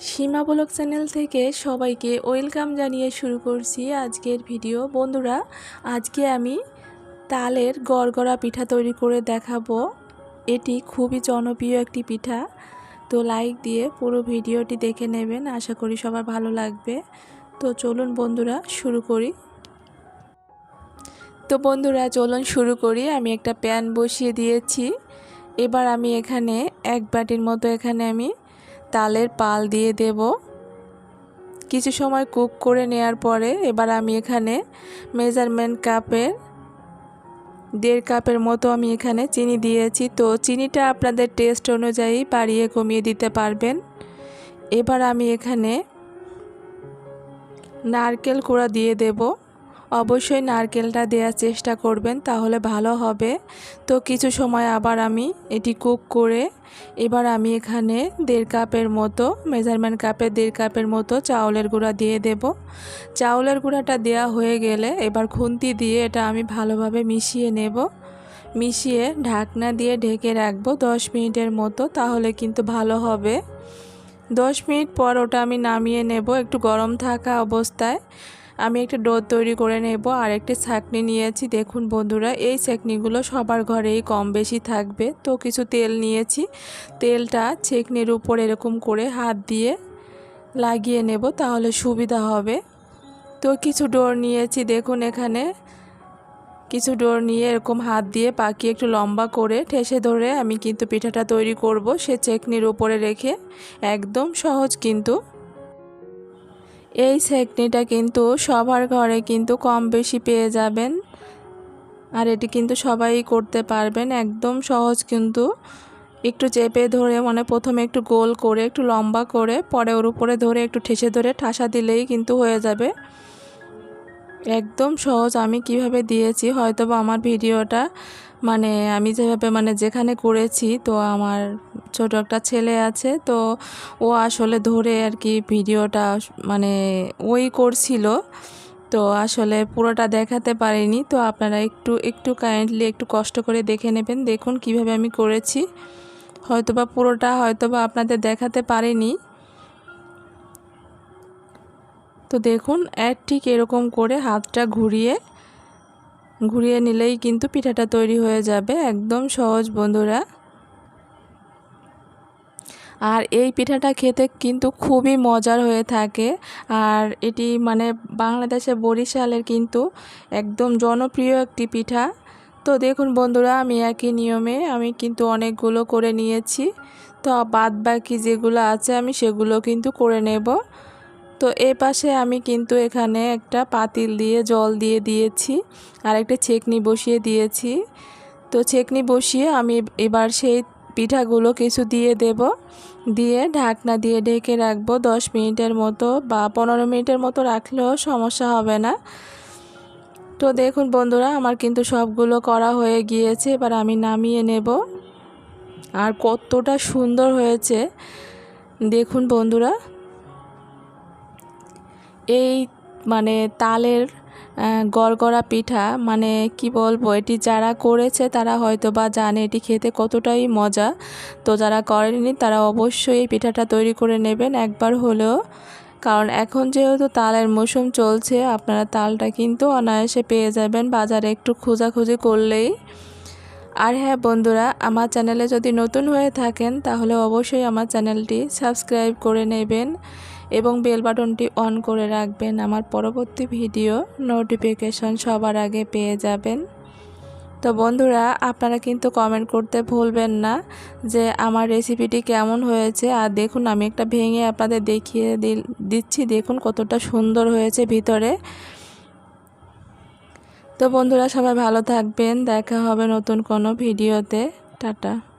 সীমা blog channel থেকে সবাইকে welcome জানিয়ে শুরু করছি আজকের ভিডিও। বন্ধুরা, আজকে আমি তালের গড়গড়া পিঠা তৈরি করে দেখাবো। এটি খুবই জনপ্রিয় একটি পিঠা। তো লাইক দিয়ে পুরো ভিডিওটি দেখে নেবেন, আশা করি সবার ভালো লাগবে। তো চলুন বন্ধুরা, শুরু করি। তো বন্ধুরা, চলুন শুরু করি। আমি একটা প্যান বসিয়ে দিয়েছি। এবার আমি এখানে এক বাটির মতো এখানে আমি তালের পাল দিয়ে দেব। কিছু সময় কুক করে নেওয়ার পরে এবার আমি এখানে মেজারমেন্ট কাপের দেড় কাপের মতো আমি এখানে চিনি দিয়েছি। তো চিনিটা আপনাদের টেস্ট অনুযায়ী বাড়িয়ে কমিয়ে দিতে পারবেন। এবার আমি এখানে নারকেল কোড়া দিয়ে দেবো। অবশ্যই নারকেলটা দেওয়ার চেষ্টা করবেন, তাহলে ভালো হবে। তো কিছু সময় আবার আমি এটি কুক করে, এবার আমি এখানে দেড় কাপের মতো, মেজারমেন্ট কাপের দেড় কাপের মতো চাউলের গুঁড়া দিয়ে দেব। চাউলের গুঁড়াটা দেওয়া হয়ে গেলে এবার খুন্তি দিয়ে এটা আমি ভালোভাবে মিশিয়ে নেব। মিশিয়ে ঢাকনা দিয়ে ঢেকে রাখব দশ মিনিটের মতো, তাহলে কিন্তু ভালো হবে। দশ মিনিট পর ওটা আমি নামিয়ে নেব, একটু গরম থাকা অবস্থায়। আমি একটা ডো তৈরি করে নেব, আর একটি ছাকনি নিয়েছি। দেখুন বন্ধুরা, এই ছাকনিগুলো সবার ঘরেই কম বেশি থাকবে। তো কিছু তেল নিয়েছি। তেলটা ছেকনির উপর এরকম করে হাত দিয়ে লাগিয়ে নেব, তাহলে সুবিধা হবে। তো কিছু ডোর নিয়েছি, দেখুন এখানে। কিছু ডোর নিয়ে এরকম হাত দিয়ে পাকিয়ে একটু লম্বা করে ঠেসে ধরে আমি কিন্তু পিঠাটা তৈরি করব, সে চেকনির উপরে রেখে। একদম সহজ কিন্তু। এই সেকনিটা কিন্তু সবার ঘরে কিন্তু কম বেশি পেয়ে যাবেন। আর এটি কিন্তু সবাই করতে পারবেন, একদম সহজ কিন্তু। একটু চেপে ধরে মানে প্রথমে একটু গোল করে, একটু লম্বা করে, পরে ওর উপরে ধরে একটু ঠেসে ধরে ঠাসা দিলেই কিন্তু হয়ে যাবে। একদম সহজ আমি কীভাবে দিয়েছি হয়তো বা আমার ভিডিওটা মানে আমি যেভাবে মানে যেখানে করেছি, তো আমার ছোট একটা ছেলে আছে, তো ও আসলে ধরে আর কি ভিডিওটা মানে ওই করছিল। তো আসলে পুরোটা দেখাতে পারিনি, তো আপনারা একটু একটু কাইন্ডলি একটু কষ্ট করে দেখে নেবেন, দেখুন কীভাবে আমি করেছি। হয়তোবা পুরোটা হয়তোবা আপনাদের দেখাতে পারিনি। তো দেখুন, এক ঠিক এরকম করে হাতটা ঘুরিয়ে ঘুরিয়ে নিলেই কিন্তু পিঠাটা তৈরি হয়ে যাবে একদম সহজ, বন্ধুরা। আর এই পিঠাটা খেতে কিন্তু খুবই মজার হয়ে থাকে। আর এটি মানে বাংলাদেশে বরিশালের কিন্তু একদম জনপ্রিয় একটি পিঠা। তো দেখুন বন্ধুরা, আমি একই নিয়মে আমি কিন্তু অনেকগুলো করে নিয়েছি। তো বাদ বাকি যেগুলো আছে আমি সেগুলো কিন্তু করে নেব। তো এ পাশে আমি কিন্তু এখানে একটা পাতিল দিয়ে জল দিয়ে দিয়েছি আর একটা ছেকনি বসিয়ে দিয়েছি। তো ছেকনি বসিয়ে আমি এবার সেই পিঠাগুলো কিছু দিয়ে দেব। দিয়ে ঢাকনা দিয়ে ঢেকে রাখব দশ মিনিটের মতো বা পনেরো মিনিটের মতো রাখলেও সমস্যা হবে না। তো দেখুন বন্ধুরা, আমার কিন্তু সবগুলো করা হয়ে গিয়েছে, এবার আমি নামিয়ে নেব। আর কতটা সুন্দর হয়েছে। দেখুন বন্ধুরা এই মানে তালের গড়গড়া পিঠা মানে কি বলব, এটি যারা করেছে তারা হয়তো বা জানে এটি খেতে কতটাই মজা। তো যারা করেনি তারা অবশ্যই এই পিঠাটা তৈরি করে নেবেন একবার হলেও। কারণ এখন যেহেতু তালের মৌসুম চলছে, আপনারা তালটা কিন্তু অনায়াসে পেয়ে যাবেন বাজারে একটু খোঁজাখুঁজি করলেই। আর হ্যাঁ বন্ধুরা, আমার চ্যানেলে যদি নতুন হয়ে থাকেন তাহলে অবশ্যই আমার চ্যানেলটি সাবস্ক্রাইব করে নেবেন। এবং বেল বাটনটি অন করে রাখবেন। আমার পরবর্তী ভিডিও নোটিফিকেশন সবার আগে পেয়ে যাবেন। তো বন্ধুরা, আপনারা কিন্তু কমেন্ট করতে ভুলবেন না যে আমার রেসিপিটি কেমন হয়েছে। আর দেখুন, আমি একটা ভেঙে আপনাদের দেখিয়ে দিচ্ছি। দেখুন কতটা সুন্দর হয়েছে ভিতরে। তো বন্ধুরা, সবাই ভালো থাকবেন। দেখা হবে নতুন কোনো ভিডিওতে। টাটা।